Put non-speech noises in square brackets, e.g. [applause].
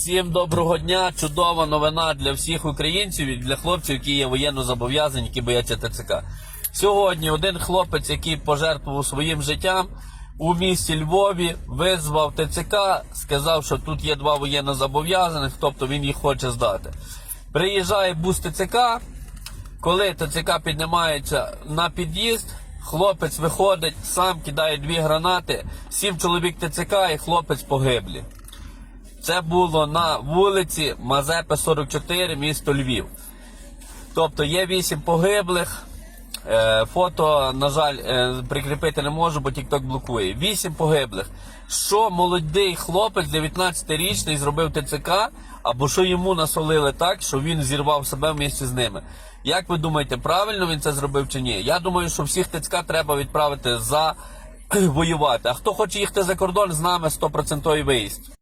Всім доброго дня! Чудова новина для всіх українців і для хлопців, які є воєнно зобов'язані, які бояться ТЦК. Сьогодні один хлопець, який пожертвував своїм життям у місті Львові, визвав ТЦК, сказав, що тут є два воєнно зобов'язаних, тобто він їх хоче здати. Приїжджає бус ТЦК, коли ТЦК піднімається на під'їзд, хлопець виходить, сам кидає дві гранати, сім чоловік ТЦК і хлопець погиблі. Це було на вулиці Мазепи 44, місто Львів. Тобто є вісім погиблих. Е, Фото, на жаль, е, прикріпити не можу, бо TikTok блокує. Вісім погиблих. Що молодий хлопець, 19-річний, зробив ТЦК, або що йому насолили так, що він зірвав себе в місті з ними. Як ви думаєте, правильно він це зробив чи ні? Я думаю, що всіх ТЦК треба відправити за [clears throat] воювати. А хто хоче їхати за кордон, з нами 100% виїзд.